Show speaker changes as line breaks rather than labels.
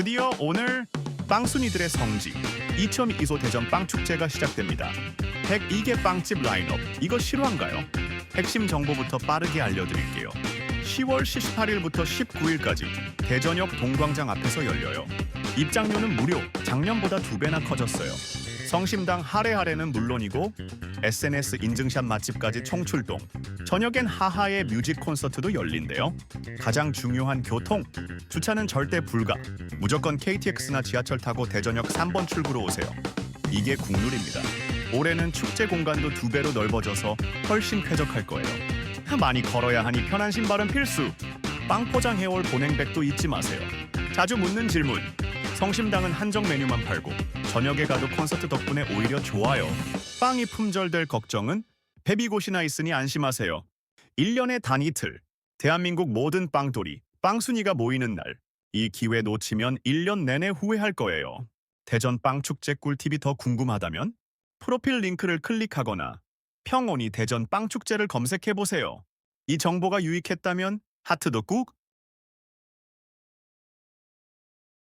드디어 오늘 빵순이들의 성지 2.25 대전 빵축제가 시작됩니다. 102개 빵집 라인업 이거 실화인가요? 핵심 정보부터 빠르게 알려드릴게요. 10월 18일부터 19일까지 대전역 동광장 앞에서 열려요. 입장료는 무료, 작년보다 두 배나 커졌어요. 성심당 하레하레는 물론이고 SNS 인증샷 맛집까지 총출동. 저녁엔 하하의 뮤직 콘서트도 열린대요. 가장 중요한 교통, 주차는 절대 불가. 무조건 KTX나 지하철 타고 대전역 3번 출구로 오세요. 이게 국룰입니다. 올해는 축제 공간도 두 배로 넓어져서 훨씬 쾌적할 거예요. 많이 걸어야 하니 편한 신발은 필수. 빵 포장해올 보냉백도 잊지 마세요. 자주 묻는 질문. 성심당은 한정 메뉴만 팔고 저녁에 가도 콘서트 덕분에 오히려 좋아요. 빵이 품절될 걱정은 베비곳이나 있으니 안심하세요. 1년의 단 이틀. 대한민국 모든 빵돌이, 빵순이가 모이는 날. 이 기회 놓치면 1년 내내 후회할 거예요. 대전 빵축제 꿀팁이 더 궁금하다면 프로필 링크를 클릭하거나 평온이 대전 빵축제를 검색해 보세요. 이 정보가 유익했다면 하트도 꾹